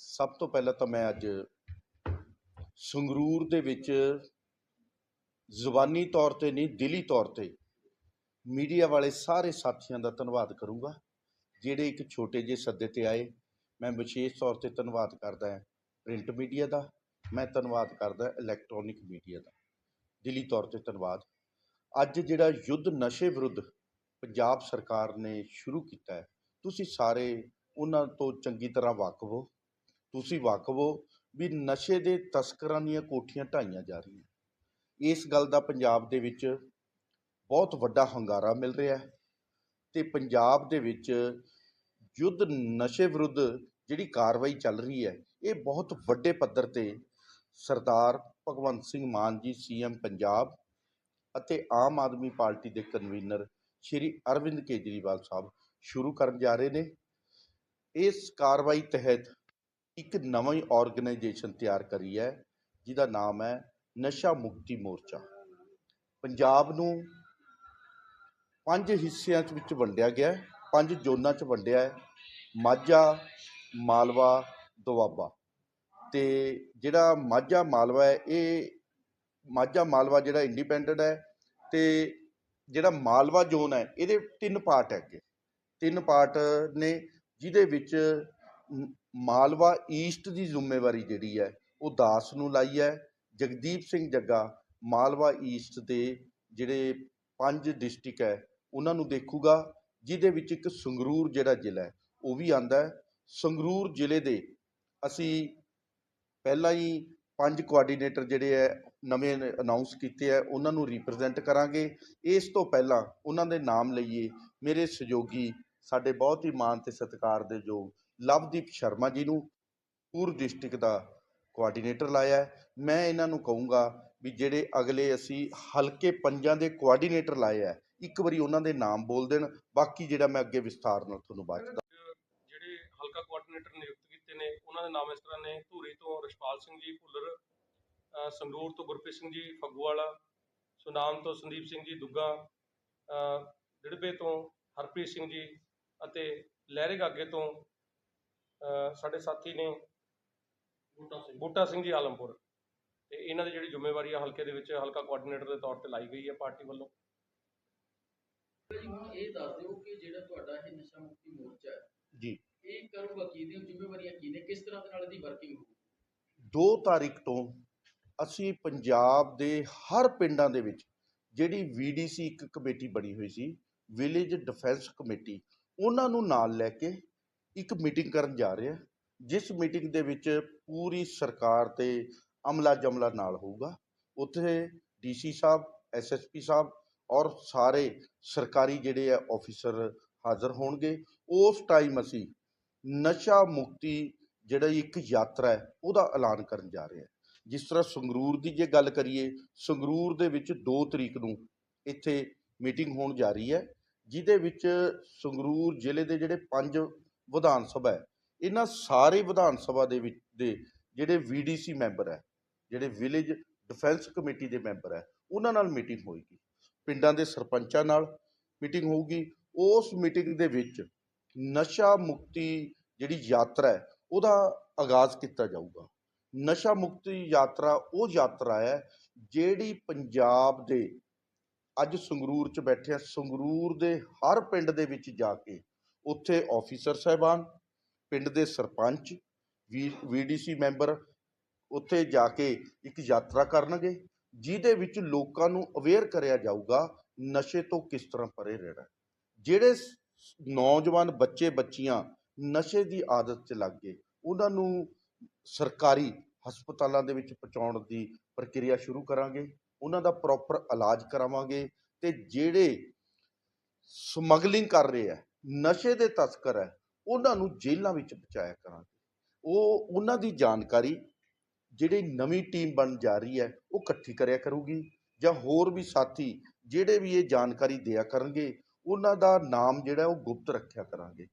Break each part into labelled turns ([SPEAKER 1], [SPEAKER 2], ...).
[SPEAKER 1] ਸਭ ਤੋਂ ਪਹਿਲਾਂ ਤਾਂ ਮੈਂ ਅੱਜ ਸੰਗਰੂਰ ਦੇ ਵਿੱਚ ਜ਼ੁਬਾਨੀ ਤੌਰ ਤੇ ਨਹੀਂ, ਦਿਲੀ ਤੌਰ ਤੇ ਮੀਡੀਆ ਵਾਲੇ ਸਾਰੇ ਸਾਥੀਆਂ ਦਾ ਧੰਨਵਾਦ ਕਰੂੰਗਾ, ਜਿਹੜੇ ਇੱਕ ਛੋਟੇ ਜਿਹੇ ਸੱਦੇ ਤੇ ਆਏ। ਮੈਂ ਵਿਸ਼ੇਸ਼ ਤੌਰ ਤੇ ਧੰਨਵਾਦ ਕਰਦਾ ਹਾਂ ਪ੍ਰਿੰਟ ਮੀਡੀਆ ਦਾ, ਮੈਂ ਧੰਨਵਾਦ ਕਰਦਾ ਇਲੈਕਟ੍ਰੋਨਿਕ ਮੀਡੀਆ ਦਾ। ਦਿਲੀ ਤੌਰ ਤੇ ਧੰਨਵਾਦ। ਅੱਜ ਜਿਹੜਾ ਯੁੱਧ ਨਸ਼ੇ ਵਿਰੁੱਧ ਪੰਜਾਬ ਸਰਕਾਰ ਨੇ ਸ਼ੁਰੂ ਕੀਤਾ ਹੈ, ਤੁਸੀਂ ਸਾਰੇ ਉਹਨਾਂ ਤੋਂ ਚੰਗੀ ਤਰ੍ਹਾਂ ਵਾਕਫ ਹੋ। ਤੁਸੀਂ ਵਾਕਫ ਹੋ ਵੀ ਨਸ਼ੇ ਦੇ ਤਸਕਰਾਂ ਦੀਆਂ ਕੋਠੀਆਂ ਢਾਈਆਂ ਜਾ ਰਹੀਆਂ। ਇਸ ਗੱਲ ਦਾ ਪੰਜਾਬ ਦੇ ਵਿੱਚ ਬਹੁਤ ਵੱਡਾ ਹੰਗਾਰਾ ਮਿਲ ਰਿਹਾ ਹੈ ਤੇ ਪੰਜਾਬ ਦੇ ਵਿੱਚ ਯੁੱਧ ਨਸ਼ੇ ਵਿਰੁੱਧ ਜਿਹੜੀ ਕਾਰਵਾਈ ਚੱਲ ਰਹੀ ਹੈ, ਇਹ ਬਹੁਤ ਵੱਡੇ ਪੱਧਰ ਤੇ ਸਰਦਾਰ ਭਗਵੰਤ ਸਿੰਘ ਮਾਨ ਜੀ ਸੀਐਮ ਪੰਜਾਬ ਅਤੇ ਆਮ ਆਦਮੀ ਪਾਰਟੀ ਦੇ ਕਨਵੀਨਰ ਸ਼੍ਰੀ ਅਰਵਿੰਦ ਕੇਜਰੀਵਾਲ ਸਾਹਿਬ ਸ਼ੁਰੂ ਕਰਨ ਜਾ ਰਹੇ ਨੇ। ਇਸ ਕਾਰਵਾਈ ਤਹਿਤ ਇੱਕ ਨਵੀਂ ਆਰਗੇਨਾਈਜੇਸ਼ਨ ਤਿਆਰ ਕਰੀ ਹੈ, ਜਿਹਦਾ ਨਾਮ ਹੈ ਨਸ਼ਾ ਮੁਕਤੀ ਮੋਰਚਾ। ਪੰਜਾਬ ਨੂੰ ਪੰਜ ਹਿੱਸਿਆਂ ਚ ਵਿੱਚ ਵੰਡਿਆ ਗਿਆ ਹੈ, ਪੰਜ ਜ਼ੋਨਾਂ ਚ ਵੰਡਿਆ ਹੈ, ਮਾਝਾ, ਮਾਲਵਾ, ਦੁਆਬਾ। ਤੇ ਜਿਹੜਾ ਮਾਝਾ, ਮਾਲਵਾ ਹੈ, ਇਹ ਮਾਝਾ, ਮਾਲਵਾ ਜਿਹੜਾ ਇੰਡੀਪੈਂਡੈਂਟ ਹੈ ਤੇ ਜਿਹੜਾ ਮਾਲਵਾ ਜ਼ੋਨ ਹੈ, ਇਹਦੇ ਤਿੰਨ ਪਾਰਟ ਹੈਗੇ। ਤਿੰਨ ਪਾਰਟ ਨੇ, ਜਿਹਦੇ ਵਿੱਚ ਮਾਲਵਾ ਈਸਟ ਦੀ ਜ਼ਿੰਮੇਵਾਰੀ ਜਿਹੜੀ ਹੈ, ਉਹ ਦਾਸ ਨੂੰ ਲਾਈ ਹੈ, ਜਗਦੀਪ ਸਿੰਘ ਜੱਗਾ ਮਾਲਵਾ ਈਸਟ ਦੇ ਜਿਹੜੇ ਪੰਜ ਡਿਸਟ੍ਰਿਕਟ ਹੈ, ਉਹਨਾਂ ਨੂੰ ਦੇਖੂਗਾ, ਜਿਹਦੇ ਵਿੱਚ ਇੱਕ ਸੰਗਰੂਰ ਜਿਹੜਾ ਜ਼ਿਲ੍ਹਾ ਹੈ, ਉਹ ਵੀ ਆਂਦਾ ਹੈ। ਸੰਗਰੂਰ ਜ਼ਿਲ੍ਹੇ ਦੇ ਅਸੀਂ ਪਹਿਲਾਂ ਹੀ ਪੰਜ ਕੋਆਰਡੀਨੇਟਰ ਜਿਹੜੇ ਹੈ, ਨਵੇਂ ਅਨਾਉਂਸ ਕੀਤੇ ਹੈ, ਉਹਨਾਂ ਨੂੰ ਰਿਪਰੈਜ਼ੈਂਟ ਕਰਾਂਗੇ। ਇਸ ਤੋਂ ਪਹਿਲਾਂ ਉਹਨਾਂ ਦੇ ਨਾਮ ਲਈਏ। ਮੇਰੇ ਸਹਿਯੋਗੀ ਸਾਡੇ ਬਹੁਤ ਹੀ ਮਾਣ ਤੇ ਸਤਿਕਾਰ ਦੇ ਯੋਗ ਲਵਦੀਪ ਸ਼ਰਮਾ ਜੀ ਨੂੰ ਪੂਰ ਡਿਸਟ੍ਰਿਕਟ ਦਾ ਕੋਆਰਡੀਨੇਟਰ ਲਾਇਆ ਮੈਂ ਇਹਨਾਂ ਨੂੰ ਕਹੂੰਗਾ ਵੀ ਜਿਹੜੇ ਅਗਲੇ ਅਸੀਂ ਹਲਕੇ ਪੰਜਾਂ ਦੇ ਕੋਆਰਡੀਨੇਟਰ ਲਾਏ ਹੈ ਇੱਕ ਵਾਰੀ ਉਹਨਾਂ ਦੇ ਨਾਮ ਬੋਲ ਦੇਣ। ਬਾਕੀ ਜਿਹੜਾ ਮੈਂ ਅੱਗੇ ਵਿਸਥਾਰ ਨਾਲ ਤੁਹਾਨੂੰ ਬਾਅਦ 'ਚ
[SPEAKER 2] ਜਿਹੜੇ ਹਲਕਾ ਕੋਆਰਡੀਨੇਟਰ ਨਿਯੁਕਤ ਕੀਤੇ ਨੇ ਉਹਨਾਂ ਦੇ ਨਾਮ ਇਸ ਤਰ੍ਹਾਂ ਨੇ ਧੂਰੀ ਤੋਂ ਰਸ਼ਪਾਲ ਸਿੰਘ ਜੀ ਭੁੱਲਰ ਸੰਗਰੂਰ ਤੋਂ ਗੁਰਪ੍ਰੀਤ ਸਿੰਘ ਜੀ ਫੱਗੂਵਾਲਾ ਸੁਨਾਮ ਤੋਂ ਸੰਦੀਪ ਸਿੰਘ ਜੀ ਦੁੱਗਾ ਅ, ਤੋਂ ਹਰਪ੍ਰੀਤ ਸਿੰਘ ਜੀ ਅਤੇ ਲਹਿਰੇ ਗਾਗੇ ਤੋਂ ਸਾਡੇ ਸਾਥੀ ਨੇ ਬੂਟਾ ਸਿੰਘ। ਬੂਟਾ ਸਿੰਘ ਜੀ ਆਲਮਪੁਰ। ਤੇ ਇਹਨਾਂ ਦੀ ਜਿਹੜੀ ਜ਼ਿੰਮੇਵਾਰੀ ਆ ਹਲਕੇ ਦੇ ਵਿੱਚ ਹਲਕਾ ਕੋਆਰਡੀਨੇਟਰ ਦੇ ਤੌਰ ਤੇ ਲਾਈ ਗਈ ਹੈ ਪਾਰਟੀ ਵੱਲੋਂ।
[SPEAKER 3] ਜੀ ਹੁਣ ਇਹ ਦੱਸ ਦਿਓ ਕਿ ਜਿਹੜਾ ਤੁਹਾਡਾ ਇਹ ਨਸ਼ਾ ਮੁਕਤੀ ਮੋਰਚਾ ਹੈ
[SPEAKER 1] ਜੀ।
[SPEAKER 3] ਇਹ ਕਰੂਗਾ ਕੀ ਦੀ ਜ਼ਿੰਮੇਵਾਰੀਆਂ ਕੀ ਨੇ ਕਿਸ ਤਰ੍ਹਾਂ ਦੇ ਨਾਲ ਇਹਦੀ ਵਰਕਿੰਗ ਹੋਊਗੀ?
[SPEAKER 1] 2 ਤਾਰੀਖ ਤੋਂ ਅਸੀਂ ਪੰਜਾਬ ਦੇ ਹਰ ਪਿੰਡਾਂ ਦੇ ਵਿੱਚ ਜਿਹੜੀ ਵੀਡੀਸੀ ਇੱਕ ਕਮੇਟੀ ਬਣੀ ਹੋਈ ਸੀ ਵਿਲੇਜ ਡਿਫੈਂਸ ਕਮੇਟੀ ਉਹਨਾਂ ਨੂੰ ਨਾਲ ਲੈ ਕੇ ਇੱਕ ਮੀਟਿੰਗ ਕਰਨ ਜਾ ਰਹੇ ਹਾਂ, ਜਿਸ ਮੀਟਿੰਗ ਦੇ ਵਿੱਚ ਪੂਰੀ ਸਰਕਾਰ ਤੇ ਅਮਲਾ ਜਮਲਾ ਨਾਲ ਹੋਊਗਾ। ਉੱਥੇ ਡੀਸੀ ਸਾਹਿਬ ਐਸਐਸਪੀ ਸਾਹਿਬ ਔਰ ਸਾਰੇ ਸਰਕਾਰੀ ਜਿਹੜੇ ਆ ਆਫੀਸਰ ਹਾਜ਼ਰ ਹੋਣਗੇ। ਉਸ ਟਾਈਮ ਅਸੀਂ ਨਸ਼ਾ ਮੁਕਤੀ ਜਿਹੜਾ ਇੱਕ ਯਾਤਰਾ ਹੈ, ਉਹਦਾ ਐਲਾਨ ਕਰਨ ਜਾ ਰਹੇ ਹਾਂ। ਜਿਸ ਤਰ੍ਹਾਂ ਸੰਗਰੂਰ ਦੀ ਜੇ ਗੱਲ ਕਰੀਏ, ਸੰਗਰੂਰ ਦੇ ਵਿੱਚ 2 ਤਰੀਕ ਨੂੰ ਇੱਥੇ ਮੀਟਿੰਗ ਹੋਣ ਜਾ ਰਹੀ ਹੈ, ਜਿਹਦੇ ਵਿੱਚ ਸੰਗਰੂਰ ਜ਼ਿਲ੍ਹੇ ਦੇ ਜਿਹੜੇ ਪੰਜ ਵਿਧਾਨ ਸਭਾ ਹੈ। ਇਹਨਾਂ ਸਾਰੇ ਵਿਧਾਨ ਸਭਾ ਦੇ ਵਿੱਚ ਦੇ ਜਿਹੜੇ ਵੀਡੀਸੀ ਮੈਂਬਰ ਹੈ, ਜਿਹੜੇ ਵਿਲੇਜ ਡਿਫੈਂਸ ਕਮੇਟੀ ਦੇ ਮੈਂਬਰ ਹੈ, ਉਹਨਾਂ ਨਾਲ ਮੀਟਿੰਗ ਹੋਏਗੀ। ਪਿੰਡਾਂ ਦੇ ਸਰਪੰਚਾਂ ਨਾਲ ਮੀਟਿੰਗ ਹੋਊਗੀ। ਉਸ ਮੀਟਿੰਗ ਦੇ ਵਿੱਚ ਨਸ਼ਾ ਮੁਕਤੀ ਜਿਹੜੀ ਯਾਤਰਾ ਹੈ, ਉਹਦਾ ਆਗਾਜ਼ ਕੀਤਾ ਜਾਊਗਾ। ਨਸ਼ਾ ਮੁਕਤੀ ਯਾਤਰਾ ਉਹ ਯਾਤਰਾ ਹੈ ਜਿਹੜੀ ਪੰਜਾਬ ਦੇ ਅੱਜ ਸੰਗਰੂਰ ਚ ਬੈਠੇ ਆ। ਸੰਗਰੂਰ ਦੇ ਹਰ ਪਿੰਡ ਦੇ ਵਿੱਚ ਜਾ ਕੇ ਉੱਥੇ ਆਫੀਸਰ ਸਾਹਿਬਾਨ, ਪਿੰਡ ਦੇ ਸਰਪੰਚ ਵੀਡੀਸੀ ਮੈਂਬਰ ਉੱਥੇ ਜਾ ਕੇ ਇੱਕ ਯਾਤਰਾ ਕਰਨਗੇ, ਜਿਹਦੇ ਵਿੱਚ ਲੋਕਾਂ ਨੂੰ ਅਵੇਅਰ ਕਰਿਆ ਜਾਊਗਾ ਨਸ਼ੇ ਤੋਂ ਕਿਸ ਤਰ੍ਹਾਂ ਪਰੇ ਰਹਿਣਾ। ਜਿਹੜੇ ਨੌਜਵਾਨ ਬੱਚੇ ਬੱਚੀਆਂ ਨਸ਼ੇ ਦੀ ਆਦਤ 'ਚ ਲੱਗ ਗਏ, ਉਹਨਾਂ ਨੂੰ ਸਰਕਾਰੀ ਹਸਪਤਾਲਾਂ ਦੇ ਵਿੱਚ ਪਹੁੰਚਾਉਣ ਦੀ ਪ੍ਰਕਿਰਿਆ ਸ਼ੁਰੂ ਕਰਾਂਗੇ, ਉਹਨਾਂ ਦਾ ਪ੍ਰੋਪਰ ਇਲਾਜ ਕਰਾਵਾਂਗੇ ਤੇ ਜਿਹੜੇ ਸਮਗਲਿੰਗ ਕਰ ਰਹੇ ਆ ਨਸ਼ੇ ਦੇ ਤਸਕਰ ਹੈ, ਉਹਨਾਂ ਨੂੰ ਜੇਲ੍ਹਾਂ ਵਿੱਚ ਪਹੁੰਚਾਇਆ ਕਰਾਂਗੇ। ਉਹ, ਉਹਨਾਂ ਦੀ ਜਾਣਕਾਰੀ ਜਿਹੜੀ ਨਵੀਂ ਟੀਮ ਬਣ ਜਾ ਰਹੀ ਹੈ, ਉਹ ਇਕੱਠੀ ਕਰਿਆ ਕਰੂਗੀ ਜਾਂ ਹੋਰ ਵੀ ਸਾਥੀ ਜਿਹੜੇ ਵੀ ਇਹ ਜਾਣਕਾਰੀ ਦਿਆ ਕਰਨਗੇ, ਉਹਨਾਂ ਦਾ ਨਾਮ ਜਿਹੜਾ ਉਹ ਗੁਪਤ ਰੱਖਿਆ ਕਰਾਂਗੇ।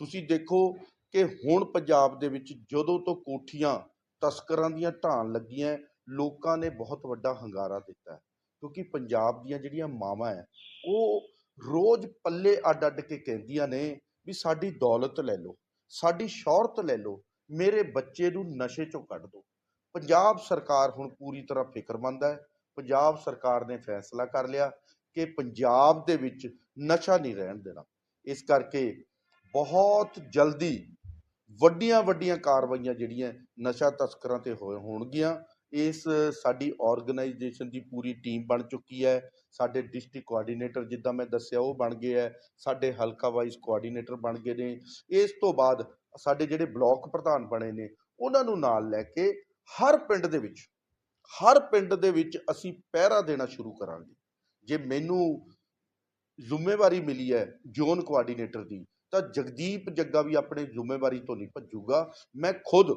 [SPEAKER 1] ਤੁਸੀਂ ਦੇਖੋ ਕਿ ਹੁਣ ਪੰਜਾਬ ਦੇ ਵਿੱਚ ਜਦੋਂ ਤੋਂ ਕੋਠੀਆਂ ਤਸਕਰਾਂ ਦੀਆਂ ਢਾਣ ਲੱਗੀਆਂ, ਲੋਕਾਂ ਨੇ ਬਹੁਤ ਵੱਡਾ ਹੰਗਾਰਾ ਦਿੱਤਾ ਹੈ, ਕਿਉਂਕਿ ਪੰਜਾਬ ਦੀਆਂ ਜਿਹੜੀਆਂ ਮਾਵਾਂ ਹੈ, ਉਹ ਰੋਜ਼ ਪੱਲੇ ਅੱਡ ਅੱਡ ਕੇ ਕਹਿੰਦੀਆਂ ਨੇ ਵੀ ਸਾਡੀ ਦੌਲਤ ਲੈ ਲਓ, ਸਾਡੀ ਸ਼ੌਹਰਤ ਲੈ ਲਓ, ਮੇਰੇ ਬੱਚੇ ਨੂੰ ਨਸ਼ੇ ਚੋਂ ਕੱਢ ਦਿਓ। ਪੰਜਾਬ ਸਰਕਾਰ ਹੁਣ ਪੂਰੀ ਤਰ੍ਹਾਂ ਫਿਕਰਮੰਦ ਹੈ। ਪੰਜਾਬ ਸਰਕਾਰ ਨੇ ਫੈਸਲਾ ਕਰ ਲਿਆ ਕਿ ਪੰਜਾਬ ਦੇ ਵਿੱਚ ਨਸ਼ਾ ਨਹੀਂ ਰਹਿਣ ਦੇਣਾ। ਇਸ ਕਰਕੇ ਬਹੁਤ ਜਲਦੀ ਵੱਡੀਆਂ ਵੱਡੀਆਂ ਕਾਰਵਾਈਆਂ ਜਿਹੜੀਆਂ ਨਸ਼ਾ ਤਸਕਰਾਂ ਤੇ ਹੋਏ ਹੋਣਗੀਆਂ ਇਸ ਸਾਡੀ ਆਰਗੇਨਾਈਜੇਸ਼ਨ ਦੀ ਪੂਰੀ ਟੀਮ ਬਣ ਚੁੱਕੀ ਹੈ। ਸਾਡੇ ਡਿਸਟ੍ਰਿਕਟ ਕੋਆਰਡੀਨੇਟਰ ਜਿੱਦਾਂ ਮੈਂ ਦੱਸਿਆ, ਉਹ ਬਣ ਗਏ ਹੈ। ਸਾਡੇ ਹਲਕਾ ਵਾਈਜ਼ ਕੋਆਰਡੀਨੇਟਰ ਬਣ ਗਏ ਨੇ। ਇਸ ਤੋਂ ਬਾਅਦ ਸਾਡੇ ਜਿਹੜੇ ਬਲਾਕ ਪ੍ਰਧਾਨ ਬਣੇ ਨੇ, ਉਹਨਾਂ ਨੂੰ ਨਾਲ ਲੈ ਕੇ ਹਰ ਪਿੰਡ ਦੇ ਵਿੱਚ, ਹਰ ਪਿੰਡ ਦੇ ਵਿੱਚ ਅਸੀਂ ਪਹਿਰਾ ਦੇਣਾ ਸ਼ੁਰੂ ਕਰਾਂਗੇ। ਜੇ ਮੈਨੂੰ ਜ਼ਿੰਮੇਵਾਰੀ ਮਿਲੀ ਹੈ ਜ਼ੋਨ ਕੋਆਰਡੀਨੇਟਰ ਦੀ, ਤਾਂ ਜਗਦੀਪ ਜੱਗਾ ਵੀ ਆਪਣੇ ਜ਼ਿੰਮੇਵਾਰੀ ਤੋਂ ਨਹੀਂ ਭੱਜੂਗਾ। ਮੈਂ ਖੁਦ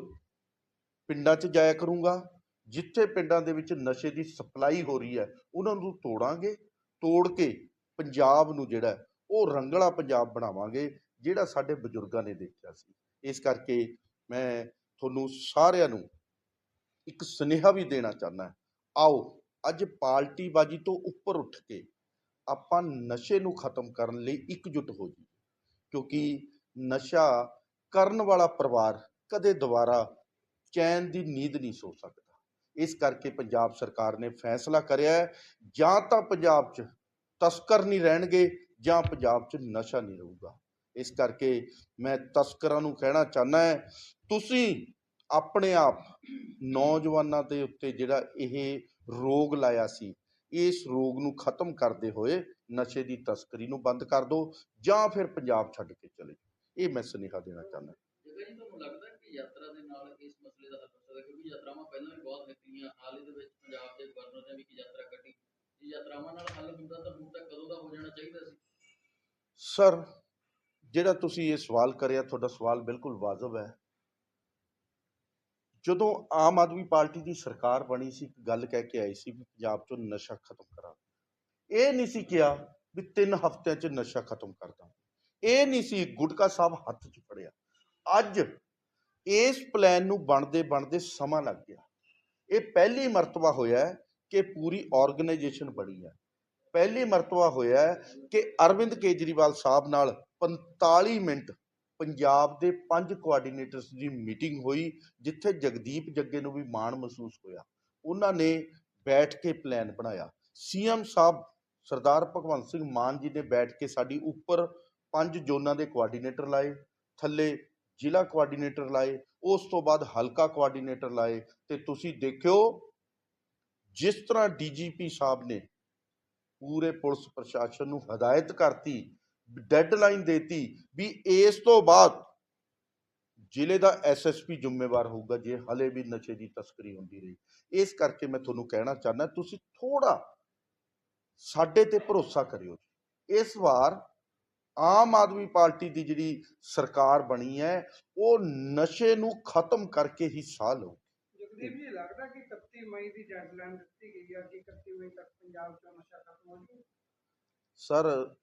[SPEAKER 1] ਪਿੰਡਾਂ 'ਚ ਜਾਇਆ ਕਰੂੰਗਾ। ਜਿੱਥੇ ਪਿੰਡਾਂ ਦੇ ਵਿੱਚ ਨਸ਼ੇ ਦੀ ਸਪਲਾਈ ਹੋ ਰਹੀ ਹੈ, ਉਹਨਾਂ ਨੂੰ ਤੋੜਾਂਗੇ, ਤੋੜ ਕੇ ਪੰਜਾਬ ਨੂੰ ਜਿਹੜਾ ਉਹ ਰੰਗਲਾ ਪੰਜਾਬ ਬਣਾਵਾਂਗੇ, ਜਿਹੜਾ ਸਾਡੇ ਬਜ਼ੁਰਗਾਂ ਨੇ ਦੇਖਿਆ ਸੀ। ਇਸ ਕਰਕੇ ਮੈਂ ਤੁਹਾਨੂੰ ਸਾਰਿਆਂ ਨੂੰ ਇੱਕ ਸੁਨੇਹਾ ਵੀ ਦੇਣਾ ਚਾਹੁੰਦਾ ਆਓ, ਅੱਜ ਪਾਰਟੀਬਾਜ਼ੀ ਤੋਂ ਉੱਪਰ ਉੱਠ ਕੇ ਆਪਾਂ ਨਸ਼ੇ ਨੂੰ ਖਤਮ ਕਰਨ ਲਈ ਇਕਜੁੱਟ ਹੋ ਜੀ ਕਿਉਂਕਿ ਨਸ਼ਾ ਕਰਨ ਵਾਲਾ ਪਰਿਵਾਰ ਕਦੇ ਦੁਬਾਰਾ ਚੈਨ ਦੀ ਨੀਂਦ ਨਹੀਂ ਸੋ ਸਕਦਾ। ਇਸ ਕਰਕੇ ਪੰਜਾਬ ਸਰਕਾਰ ਨੇ ਫੈਸਲਾ ਕਰਿਆ ਹੈ, ਜਾਂ ਤਾਂ ਪੰਜਾਬ 'ਚ ਤਸਕਰ ਨਹੀਂ ਰਹਿਣਗੇ, ਜਾਂ ਪੰਜਾਬ 'ਚ ਨਸ਼ਾ ਨਹੀਂ ਰਹੂਗਾ। ਇਸ ਕਰਕੇ ਮੈਂ ਤਸਕਰਾਂ ਨੂੰ ਕਹਿਣਾ ਚਾਹੁੰਦਾ ਹੈ, ਤੁਸੀਂ ਆਪਣੇ ਆਪ ਨੌਜਵਾਨਾਂ ਦੇ ਉੱਤੇ ਜਿਹੜਾ ਇਹ ਰੋਗ ਲਾਇਆ ਸੀ, ਇਸ ਰੋਗ ਨੂੰ ਖਤਮ ਕਰਦੇ ਹੋਏ ਨਸ਼ੇ ਦੀ ਤਸਕਰੀ ਨੂੰ ਬੰਦ ਕਰ ਦਿਓ, ਜਾਂ ਫਿਰ ਪੰਜਾਬ ਛੱਡ ਕੇ ਚਲੇ ਇਹ ਮੈਂ ਸੁਨੇਹਾ ਦੇਣਾ ਚਾਹੁੰਦਾ।
[SPEAKER 3] ਜਗਾ ਤੁਹਾਨੂੰ ਲੱਗਦਾ ਕਿ ਯਾਤਰਾ ਦੇ ਨਾਲ ਇਸ ਮਸਲੇ ਦਾ ਹੱਲ ਹੋ ਸਕਦਾ ਹੈ? ਕਿਉਂਕਿ ਯਾਤਰਾਵਾਂ ਪਹਿਲਾਂ ਵੀ ਹਾਲ ਹੀ ਦੇ ਵਿੱਚ ਪੰਜਾਬ ਦੇ ਗਵਰਨਰ ਨੇ ਵੀ ਇੱਕ ਯਾਤਰਾ ਕੱਢੀ। ਜੇ ਯਾਤਰਾਵਾਂ ਨਾਲ ਹੱਲ ਹੁੰਦਾ ਤਾਂ ਹੁਣ ਤੱਕ ਕਦੋਂ ਦਾ ਹੋ ਜਾਣਾ ਚਾਹੀਦਾ ਸੀ?
[SPEAKER 1] ਸਰ ਜਿਹੜਾ ਤੁਸੀਂ ਇਹ ਸਵਾਲ ਕਰਿਆ, ਤੁਹਾਡਾ ਸਵਾਲ ਬਿਲਕੁਲ ਵਾਜਬ ਹੈ। ਜਦੋਂ ਆਮ ਆਦਮੀ ਪਾਰਟੀ ਦੀ ਸਰਕਾਰ ਬਣੀ ਸੀ, ਇੱਕ ਗੱਲ ਕਹਿ ਕੇ ਆਈ ਸੀ ਵੀ ਪੰਜਾਬ 'ਚੋਂ ਨਸ਼ਾ ਖਤਮ ਕਰਾਂ। ਇਹ ਨਹੀਂ ਸੀ ਕਿਹਾ ਵੀ ਤਿੰਨ ਹਫ਼ਤਿਆਂ 'ਚ ਨਸ਼ਾ ਖਤਮ ਕਰ ਦਾਂਗੇ। ਇਹ ਨਹੀਂ ਸੀ ਗੁਟਕਾ ਸਾਹਿਬ ਹੱਥ 'ਚ ਫੜਿਆ। ਅੱਜ ਇਸ ਪਲਾਨ ਨੂੰ ਬਣਦੇ ਬਣਦੇ ਸਮਾਂ ਲੱਗ ਗਿਆ। ਇਹ ਪਹਿਲੀ ਮਰਤਬਾ ਹੋਇਆ ਕਿ ਪੂਰੀ ਆਰਗੇਨਾਈਜੇਸ਼ਨ ਬਣੀ ਹੈ। ਪਹਿਲੀ ਮਰਤਬਾ ਹੋਇਆ ਕਿ ਅਰਵਿੰਦ ਕੇਜਰੀਵਾਲ ਸਾਹਿਬ ਨਾਲ 45 ਮਿੰਟ ਪੰਜਾਬ ਦੇ ਪੰਜ ਕੋਆਰਡੀਨੇਟਰਸ ਦੀ ਮੀਟਿੰਗ ਹੋਈ, ਜਿੱਥੇ ਜਗਦੀਪ ਜੱਗੇ ਨੂੰ ਵੀ ਮਾਣ ਮਹਿਸੂਸ ਹੋਇਆ। ਉਹਨਾਂ ਨੇ ਬੈਠ ਕੇ ਪਲਾਨ ਬਣਾਇਆ। ਸੀਐਮ ਸਾਹਿਬ ਸਰਦਾਰ ਭਗਵੰਤ ਸਿੰਘ ਮਾਨ ਜੀ ਨੇ ਬੈਠ ਕੇ ਸਾਡੀ ਉੱਪਰ ਪੰਜ ਜ਼ੋਨਾਂ ਦੇ ਕੋਆਰਡੀਨੇਟਰ ਲਾਏ, ਥੱਲੇ ਜ਼ਿਲ੍ਹਾ ਕੋਆਰਡੀਨੇਟਰ ਲਾਏ ਉਸ ਤੋਂ ਬਾਅਦ ਹਲਕਾ ਕੋਆਰਡੀਨੇਟਰ ਲਾਏ ਤੇ ਤੁਸੀਂ ਦੇਖਿਓ, ਜਿਸ ਤਰ੍ਹਾਂ ਡੀਜੀਪੀ ਸਾਹਿਬ ਨੇ ਪੂਰੇ ਪੁਲਿਸ ਪ੍ਰਸ਼ਾਸਨ ਨੂੰ ਹਦਾਇਤ ਕਰਤੀ ਡੈਡਲਾਈਨ ਦੇਤੀ ਵੀ ਇਸ ਤੋਂ ਬਾਅਦ ਜ਼ਿਲ੍ਹੇ ਦਾ ਐਸਐਸਪੀ ਜ਼ਿੰਮੇਵਾਰ ਹੋਊਗਾ ਜੇ ਹਲੇ ਵੀ ਨਸ਼ੇ ਦੀ ਤਸਕਰੀ ਹੁੰਦੀ ਰਹੀ। ਇਸ ਕਰਕੇ ਮੈਂ ਤੁਹਾਨੂੰ ਕਹਿਣਾ ਚਾਹੁੰਦਾ, ਤੁਸੀਂ ਥੋੜਾ ਸਾਡੇ ਤੇ ਭਰੋਸਾ ਕਰਿਓ। ਇਸ ਵਾਰ ਆਮ ਆਦਮੀ ਪਾਰਟੀ ਦੀ ਜਿਹੜੀ ਸਰਕਾਰ ਬਣੀ ਹੈ ਉਹ ਨਸ਼ੇ ਨੂੰ ਖਤਮ ਕਰਕੇ ਹੀ ਸਾਹ ਲਊ
[SPEAKER 4] ਜਗਦੀਪ ਜੀ ਲੱਗਦਾ ਕਿ 31 ਮਈ ਦੀ ਡੈਡਲਾਈਨ ਦਿੱਤੀ ਗਈ ਹੈ ਕਿ 31 ਮਈ ਤੱਕ ਪੰਜਾਬ 'ਚ ਨਸ਼ਾ ਖਤਮ ਹੋ ਜਾਊ
[SPEAKER 1] ਸਰ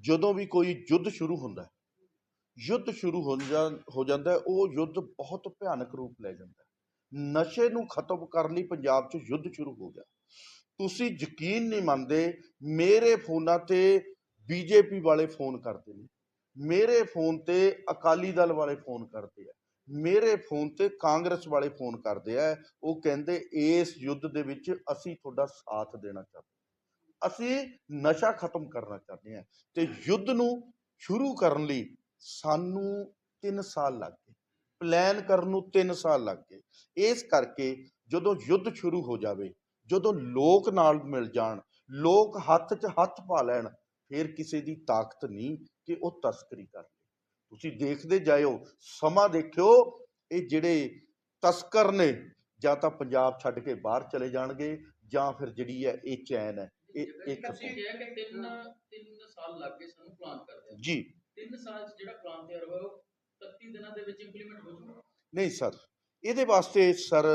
[SPEAKER 1] ਜਦੋਂ ਵੀ ਕੋਈ ਯੁੱਧ ਸ਼ੁਰੂ ਹੁੰਦਾ ਹੈ ਯੁੱਧ ਸ਼ੁਰੂ ਹੋ ਜਾਂਦਾ ਹੈ, ਉਹ ਯੁੱਧ ਬਹੁਤ ਭਿਆਨਕ ਰੂਪ ਲੈ ਜਾਂਦਾ ਹੈ। ਨਸ਼ੇ ਨੂੰ ਖਤਮ ਕਰਨ ਲਈ ਪੰਜਾਬ 'ਚ ਯੁੱਧ ਸ਼ੁਰੂ ਹੋ ਗਿਆ। ਤੁਸੀਂ ਯਕੀਨ ਨਹੀਂ ਮੰਨਦੇ ਮੇਰੇ ਫੋਨਾਂ ਤੇ ਬੀਜੇਪੀ ਵਾਲੇ ਫੋਨ ਕਰਦੇ ਨੇ, ਮੇਰੇ ਫੋਨ ਤੇ ਅਕਾਲੀ ਦਲ ਵਾਲੇ ਫੋਨ ਕਰਦੇ ਆ, ਮੇਰੇ ਫੋਨ ਤੇ ਕਾਂਗਰਸ ਵਾਲੇ ਫੋਨ ਕਰਦੇ ਆ, ਉਹ ਕਹਿੰਦੇ ਇਸ ਯੁੱਧ ਦੇ ਵਿੱਚ ਅਸੀਂ ਤੁਹਾਡਾ ਸਾਥ ਦੇਣਾ ਚਾਹੁੰਦੇ ਅਸੀਂ ਨਸ਼ਾ ਖਤਮ ਕਰਨਾ ਚਾਹੁੰਦੇ ਹਾਂ ਤੇ ਯੁੱਧ ਨੂੰ ਸ਼ੁਰੂ ਕਰਨ ਲਈ ਸਾਨੂੰ 3 ਸਾਲ ਲੱਗ ਗਏ ਪਲਾਨ ਕਰਨ ਨੂੰ 3 ਸਾਲ ਲੱਗ ਗਏ। ਇਸ ਕਰਕੇ ਜਦੋਂ ਯੁੱਧ ਸ਼ੁਰੂ ਹੋ ਜਾਵੇ, ਜਦੋਂ ਲੋਕ ਨਾਲ ਮਿਲ ਜਾਣ, ਲੋਕ ਹੱਥ 'ਚ ਹੱਥ ਪਾ ਲੈਣ ਫਿਰ ਕਿਸੇ ਦੀ ਤਾਕਤ ਨਹੀਂ ਕਿ ਉਹ ਤਸਕਰੀ ਕਰ ਲੇ ਤੁਸੀਂ ਦੇਖਦੇ ਜਾਇਓ ਸਮਾਂ ਦੇਖਿਓ ਇਹ ਜਿਹੜੇ ਤਸਕਰ ਨੇ ਜਾਂ ਤਾਂ ਪੰਜਾਬ ਛੱਡ ਕੇ ਬਾਹਰ ਚਲੇ ਜਾਣਗੇ ਜਾਂ ਫਿਰ ਜਿਹੜੀ ਹੈ ਇਹ ਚੈਨ ਹੈ ਇਹ ਇੱਕ
[SPEAKER 3] ਤੁਸੀਂ ਕਿਹਾ ਕਿ ਤਿੰਨ ਤਿੰਨ ਸਾਲ ਲੱਗ ਗਏ ਸਾਨੂੰ ਪਲਾਨ ਕਰਦੇ
[SPEAKER 1] ਜੀ।
[SPEAKER 3] ਤਿੰਨ ਸਾਲ 'ਚ ਜਿਹੜਾ ਪਲਾਨ ਤਿਆਰ ਹੋਇਆ ਉਹ 31 ਦਿਨਾਂ ਦੇ ਵਿੱਚ ਇੰਪਲੀਮੈਂਟ ਹੋ ਜਾਊਗਾ।
[SPEAKER 1] ਨਹੀਂ ਸਰ ਇਹਦੇ ਵਾਸਤੇ ਸਰ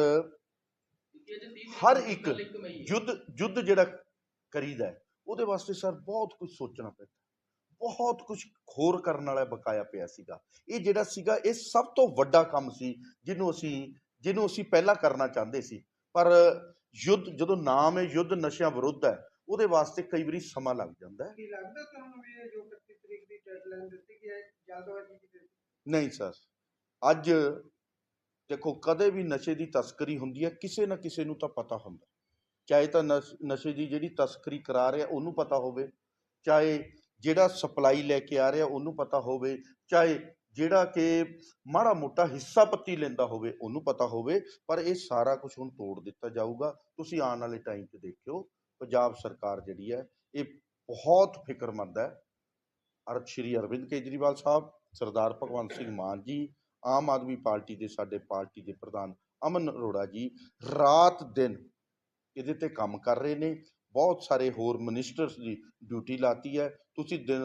[SPEAKER 3] ਕਿਉਂਕਿ ਅਜੇ 30
[SPEAKER 1] ਹਰ ਇੱਕ। ਯੁੱਧ ਯੁੱਧ ਜਿਹੜਾ ਕਰੀਦਾ ਹੈ ਉਹਦੇ ਵਾਸਤੇ ਸਰ ਬਹੁਤ ਕੁਝ ਸੋਚਣਾ ਪੈਂਦਾ। ਬਹੁਤ ਕੁਝ ਖੋਰ ਕਰਨ ਵਾਲਾ ਬਕਾਇਆ ਪਿਆ ਸੀਗਾ। ਇਹ ਜਿਹੜਾ ਸੀਗਾ ਇਹ ਸਭ ਤੋਂ ਵੱਡਾ ਕੰਮ ਸੀ ਜਿਹਨੂੰ ਅਸੀਂ ਜਿਹਨੂੰ ਅਸੀਂ ਪਹਿਲਾਂ ਕਰਨਾ ਚਾਹੁੰਦੇ ਸੀ। ਪਰ ਯੁੱਧ ਜਦੋਂ ਨਾਮ ਹੈ ਯੁੱਧ ਨਸ਼ਿਆਂ ਵਿਰੁੱਧ ਹੈ ਉਹਦੇ ਵਾਸਤੇ ਕਈ ਵਾਰੀ ਸਮਾਂ ਲੱਗ ਜਾਂਦਾ ਹੈ।
[SPEAKER 4] ਕੀ ਲੱਗਦਾ ਤੁਹਾਨੂੰ ਵੀ ਇਹ ਜੋ 31 ਤਰੀਕ ਦੀ ਡੈਡਲਾਈਨ ਦਿੱਤੀ ਗਈ ਹੈ ਜਲਦਬਾਜ਼ੀ ਦੀ ਦਿੱਤੀ?
[SPEAKER 1] ਨਹੀਂ ਸਰ ਅੱਜ ਦੇਖੋ ਕਦੇ ਵੀ ਨਸ਼ੇ ਦੀ ਤਸਕਰੀ ਹੁੰਦੀ ਹੈ ਕਿਸੇ ਨਾ ਕਿਸੇ ਨੂੰ ਤਾਂ ਪਤਾ ਹੁੰਦਾ। ਚਾਹੇ ਤਾਂ ਨਸ਼- ਨਸ਼ੇ ਦੀ ਜਿਹੜੀ ਤਸਕਰੀ ਕਰਾ ਰਿਹਾ, ਉਹਨੂੰ ਪਤਾ ਹੋਵੇ। ਚਾਹੇ ਜਿਹੜਾ ਸਪਲਾਈ ਲੈ ਕੇ ਆ ਰਿਹਾ, ਉਹਨੂੰ ਪਤਾ ਹੋਵੇ। ਚਾਹੇ ਜਿਹੜਾ ਕਿ ਮਾੜਾ ਮੋਟਾ ਹਿੱਸਾ ਪੱਤੀ ਲੈਂਦਾ ਹੋਵੇ, ਉਹਨੂੰ ਪਤਾ ਹੋਵੇ। ਪਰ ਇਹ ਸਾਰਾ ਕੁਝ ਹੁਣ ਤੋੜ ਦਿੱਤਾ ਜਾਊਗਾ। ਤੁਸੀਂ ਆਉਣ ਵਾਲੇ ਟਾਈਮ 'ਚ ਦੇਖਿਓ, ਪੰਜਾਬ ਸਰਕਾਰ ਜਿਹੜੀ ਹੈ, ਇਹ ਬਹੁਤ ਫਿਕਰਮੰਦ ਹੈ। ਅਰ, ਸ਼੍ਰੀ ਅਰਵਿੰਦ ਕੇਜਰੀਵਾਲ ਸਾਹਿਬ, ਸਰਦਾਰ ਭਗਵੰਤ ਸਿੰਘ ਮਾਨ ਜੀ, ਆਮ ਆਦਮੀ ਪਾਰਟੀ ਦੇ ਸਾਡੇ ਪਾਰਟੀ ਦੇ ਪ੍ਰਧਾਨ ਅਮਨ ਅਰੋੜਾ ਜੀ, ਰਾਤ ਦਿਨ ਇਹਦੇ ਤੇ ਕੰਮ ਕਰ ਰਹੇ ਨੇ। ਬਹੁਤ ਸਾਰੇ ਹੋਰ ਮਿਨਿਸਟਰਸ ਦੀ ਡਿਊਟੀ ਲਾਤੀ ਹੈ। ਤੁਸੀਂ ਦਿਨ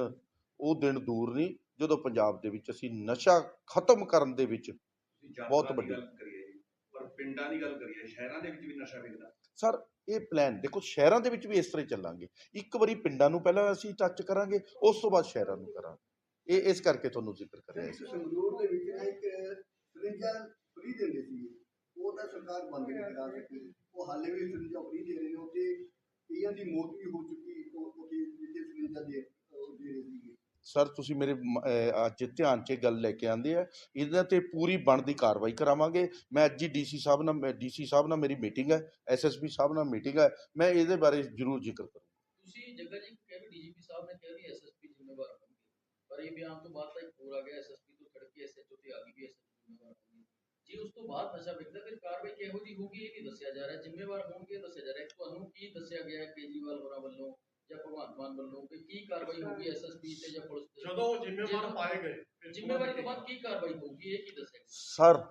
[SPEAKER 1] ਉਹ ਦਿਨ ਦੂਰ ਨਹੀਂ ਜਦੋਂ ਪੰਜਾਬ ਦੇ ਵਿੱਚ ਅਸੀਂ ਨਸ਼ਾ ਖਤਮ ਕਰਨ ਦੇ ਵਿੱਚ ਬਹੁਤ ਵੱਡੀ।
[SPEAKER 5] ਵੱਡੀ ਗੱਲ ਕਰੀਏ ਜੀ ਪਰ ਪਿੰਡਾਂ ਦੀ ਗੱਲ ਕਰੀਏ ਸ਼ਹਿਰਾਂ ਦੇ ਵਿੱਚ ਵੀ ਨਸ਼ਾ ਵਿਕਦਾ।
[SPEAKER 1] ਸਰ ਇਹ ਪਲਾਨ ਦੇਖੋ ਸ਼ਹਿਰਾਂ ਦੇ ਵਿੱਚ ਵੀ ਇਸ ਤਰ੍ਹਾਂ ਚੱਲਾਂਗੇ। ਇੱਕ ਵਾਰੀ ਪਿੰਡਾਂ ਨੂੰ ਪਹਿਲਾਂ ਅਸੀਂ ਟੱਚ ਕਰਾਂਗੇ ਉਸ ਤੋਂ ਬਾਅਦ ਸ਼ਹਿਰਾਂ ਨੂੰ ਕਰਾਂਗੇ। ਇਹ ਇਸ ਕਰਕੇ ਤੁਹਾਨੂੰ ਜ਼ਿਕਰ ਕਰ ਰਿਹਾ ਸੀ।
[SPEAKER 6] ਸੰਗਰੂਰ ਦੇ ਵਿੱਚ ਇੱਕ ਸਰਿੰਜਾਂ ਫ੍ਰੀ ਦਿੰਦੇ ਸੀ ਉਹ ਤਾਂ ਸਰਕਾਰ ਬੰਦ ਨਹੀਂ ਕਰਾ ਸਕੀ ਉਹ ਹਾਲੇ ਵੀ ਸਰਿੰਜਾਂ ਫ੍ਰੀ ਦੇ ਰਹੇ ਨੇ ਉੱਥੇ ਕਈਆਂ ਦੀ ਮੌਤ ਵੀ ਹੋ ਚੁੱਕੀ ਉਹ ਉੱਥੇ ਜਿੱਥੇ ਸਰਿੰਜਾਂ ਦੇ ਉਹ ਦੇ ਰਹੇ ਸੀਗੇ।
[SPEAKER 1] ਸਰ ਤੁਸੀਂ ਮੇਰੇ ਅੱਜ ਧਿਆਨ 'ਚ ਗੱਲ ਲੈ ਕੇ ਆਂਦੇ ਆ ਇਹਨਾਂ ਤੇ ਪੂਰੀ ਬਣਦੀ ਕਾਰਵਾਈ ਕਰਾਵਾਂਗੇ। ਮੈਂ ਅੱਜ ਹੀ ਡੀਸੀ ਸਾਹਿਬ ਨਾਲ ਡੀਸੀ ਸਾਹਿਬ ਨਾਲ ਮੇਰੀ ਮੀਟਿੰਗ ਹੈ ਐਸਐਸਪੀ ਸਾਹਿਬ ਨਾਲ ਮੀਟਿੰਗ ਹੈ ਮੈਂ ਇਹਦੇ ਬਾਰੇ ਜ਼ਰੂਰ ਜ਼ਿਕਰ ਕਰੂੰ
[SPEAKER 3] ਤੁਸੀਂ ਜੱਗਾ ਜੀ ਕਿਹਾ ਵੀ ਡੀਜੀਪੀ ਸਾਹਿਬ ਨੇ ਕਿਹਾ ਵੀ ਐਸਐਸਪੀ ਜ਼ਿੰਮੇਵਾਰ ਹੋਣਗੇ ਪਰ ਇਹ ਬਿਆਨ ਤੋਂ ਬਾਅਦ ਤਾਂ ਇੱਕ ਹੋਰ ਆ ਗਿਆ ਐਸਐਸਪੀ ਤੋਂ ਛੱਡ ਕੇ ਐਸਐਚਓ ਤੇ ਆ ਗਈ ਵੀ ਐਸਐਚਓ ਜ਼ਿੰਮੇਵਾਰ ਹੋਣਗੇ। ਜੇ ਉਸ ਤੋਂ ਬਾਅਦ ਨਸ਼ਾ ਵਿਕਦਾ ਫਿਰ ਕਾਰਵਾਈ ਕਿਹੋ ਜੀ ਹੋਊਗੀ ਇਹ ਨਹੀਂ ਦੱਸਿਆ ਜਾ ਰਿਹਾ। ਜ਼ਿੰਮੇਵਾਰ ਹੋਣਗੇ ਦੱਸਿਆ ਜਾ ਰਿਹਾ। ਤੁਹਾਨੂੰ ਕੀ ਦੱਸਿਆ ਗਿਆ ਹੈ ਕੇਜਰੀਵਾਲ ਹੋਰਾਂ ਵੱਲੋਂ ਜਾਂ ਭਗਵੰਤ ਮਾਨ ਵੱਲੋਂ ਕਿ ਕੀ ਕਾਰਵਾਈ ਹੋਊਗੀ ਐਸਐਸਪੀ ਤੇ ਜਾਂ ਪੁਲਿਸ ਤੇ?
[SPEAKER 2] ਜਦੋਂ ਉਹ ਜ਼ਿੰਮੇਵਾਰ ਪਾਏ ਗਏ ਫਿਰ
[SPEAKER 3] ਜ਼ਿੰਮੇਵਾਰੀ ਤੋਂ ਬਾਅਦ ਕੀ ਕਾਰਵਾਈ ਹੋਊਗੀ ਇਹ ਕੀ ਦੱਸਿਆ?
[SPEAKER 1] ਸਰ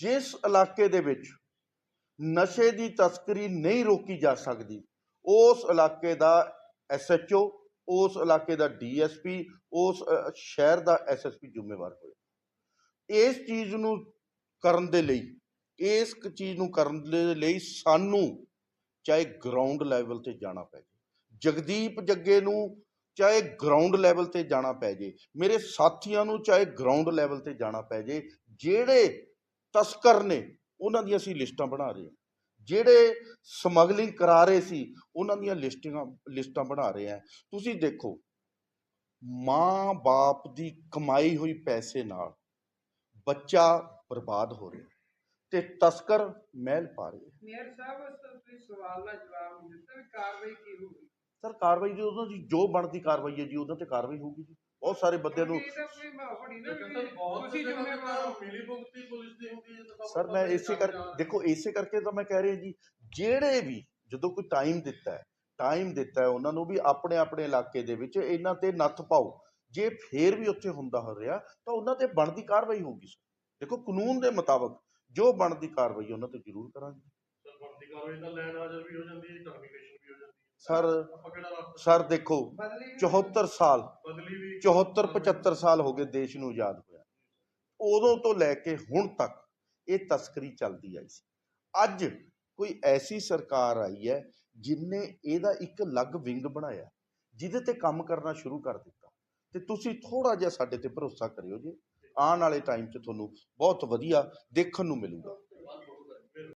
[SPEAKER 1] ਜਿਸ ਇਲਾਕੇ ਦੇ ਵਿੱਚ ਨਸ਼ੇ ਦੀ ਤਸਕਰੀ ਨਹੀਂ ਰੋਕੀ ਜਾ ਸਕਦੀ ਉਸ ਇਲਾਕੇ ਦਾ ਐਸਐਚਓ ਉਸ ਇਲਾਕੇ ਦਾ ਡੀਐਸਪੀ ਉਸ ਸ਼ਹਿਰ ਦਾ ਐਸਐਸਪੀ ਜ਼ਿੰਮੇਵਾਰ ਹੋਏ ਇਸ ਚੀਜ਼ ਨੂੰ ਕਰਨ ਦੇ ਲਈ, ਇਸ ਚੀਜ਼ ਨੂੰ ਕਰਨ ਦੇ ਲਈ ਸਾਨੂੰ ਚਾਹੇ ਗਰਾਊਂਡ ਲੈਵਲ ਤੇ ਜਾਣਾ ਪੈ ਜੇ, ਜਗਦੀਪ ਜੱਗੇ ਨੂੰ ਚਾਹੇ ਗਰਾਊਂਡ ਲੈਵਲ ਤੇ ਜਾਣਾ ਪੈ ਜੇ, ਮੇਰੇ ਸਾਥੀਆਂ ਨੂੰ ਚਾਹੇ ਗਰਾਊਂਡ ਲੈਵਲ ਤੇ ਜਾਣਾ ਪੈ ਜੇ, ਜਿਹੜੇ ਤਸਕਰ ਨੇ, ਉਹਨਾਂ ਦੀਆਂ ਅਸੀਂ ਲਿਸਟਾਂ ਬਣਾ ਰਹੇ ਹਾਂ। ਜਿਹੜੇ ਸਮਗਲਿੰਗ ਕਰਾ ਰਹੇ ਸੀ, ਉਹਨਾਂ ਦੀਆਂ ਲਿਸਟਿੰਗਾਂ, ਲਿਸਟਾਂ ਬਣਾ ਰਹੇ ਆ ਤੁਸੀਂ ਦੇਖੋ ਮਾਂ ਬਾਪ ਦੀ ਕਮਾਈ ਹੋਈ ਪੈਸੇ ਨਾਲ, ਬੱਚਾ ਬਰਬਾਦ ਹੋ ਰਿਹਾ। ਤੇ ਤਸਕਰ ਮਹਿਲ ਪਾ ਰਹੇ।
[SPEAKER 4] ਮੇਅਰ ਸਾਹਿਬ ਉਸ ਤੋਂ ਤੁਸੀਂ ਸਵਾਲ ਦਾ ਜਵਾਬ ਨਹੀਂ ਦਿੱਤਾ ਵੀ ਕਾਰਵਾਈ ਕੀ ਹੋਊਗੀ?
[SPEAKER 1] ਸਰ ਕਾਰਵਾਈ ਜੀ ਉਹਨਾਂ ਦੀ ਜੋ ਬਣਦੀ ਕਾਰਵਾਈ ਹੈ ਜੀ ਉਹਨਾਂ ਤੇ ਕਾਰਵਾਈ ਹੋਊਗੀ ਜੀ। ਬਹੁਤ ਸਾਰੇ ਬੰਦਿਆਂ ਨੂੰ ਸਰ ਮੈਂ ਇਸੇ ਕਰ ਦੇਖੋ ਇਸੇ ਕਰਕੇ ਤਾਂ ਮੈਂ ਕਹਿ ਰਿਹਾ ਜੀ ਜਿਹੜੇ ਵੀ ਜਦੋਂ ਕੋਈ ਟਾਈਮ ਦਿੱਤਾ ਹੈ ਟਾਈਮ ਦਿੱਤਾ ਹੈ ਉਹਨਾਂ ਨੂੰ ਵੀ ਆਪਣੇ ਆਪਣੇ ਇਲਾਕੇ ਦੇ ਵਿੱਚ ਇਹਨਾਂ ਤੇ ਨੱਥ ਪਾਓ। ਜੇ ਫੇਰ ਵੀ ਉੱਥੇ ਹੁੰਦਾ ਹੋ ਰਿਹਾ ਤਾਂ ਉਹਨਾਂ ਤੇ ਬਣਦੀ ਕਾਰਵਾਈ ਹੋਊਗੀ ਸਰ। ਦੇਖੋ ਕਾਨੂੰਨ ਦੇ ਮੁਤਾਬਕ ਜੋ ਬਣਦੀ ਕਾਰਵਾਈ ਉਹਨਾਂ ਤੇ ਜ਼ਰੂਰ ਕਰਾਂਗੇ।
[SPEAKER 2] ਸਰ ਬਣਦੀ ਕਾਰਵਾਈ ਤਾਂ ਲੈਣ ਹਾਜ਼ਰ ਵੀ ਹੋ ਜਾਂਦੀ ਹੈ ਟਰਮੀਨੇਸ਼ਨ ਵੀ ਹੋ ਜਾਂਦੀ ਹੈ।
[SPEAKER 1] ਸਰ ਦੇਖੋ
[SPEAKER 4] ਬਦਲੀ ਵੀ
[SPEAKER 1] 74 ਸਾਲ
[SPEAKER 2] ਬਦਲੀ ਵੀ
[SPEAKER 1] 74 75 ਸਾਲ ਹੋ ਗਏ ਦੇਸ਼ ਨੂੰ ਆਜ਼ਾਦ ਹੋਇਆ। ਉਦੋਂ ਤੋਂ ਲੈ ਕੇ ਹੁਣ ਤੱਕ ਇਹ ਤਸਕਰੀ ਚੱਲਦੀ ਆਈ ਸੀ। ਅੱਜ ਕੋਈ ਐਸੀ ਸਰਕਾਰ ਆਈ ਹੈ ਜਿਨੇ ਇਹਦਾ ਇੱਕ ਅਲੱਗ ਵਿੰਗ ਬਣਾਇਆ ਜਿਹਦੇ ਤੇ ਕੰਮ ਕਰਨਾ ਸ਼ੁਰੂ ਕਰ ਦਿੱਤਾ। ਤੇ ਤੁਸੀਂ ਥੋੜਾ ਜਿਹਾ ਸਾਡੇ ਤੇ ਭਰੋਸਾ ਕਰਿਓ ਜੀ। ਆਉਣ ਵਾਲੇ ਟਾਈਮ 'ਚ ਤੁਹਾਨੂੰ ਬਹੁਤ ਵਧੀਆ ਦੇਖਣ ਨੂੰ ਮਿਲੂਗਾ।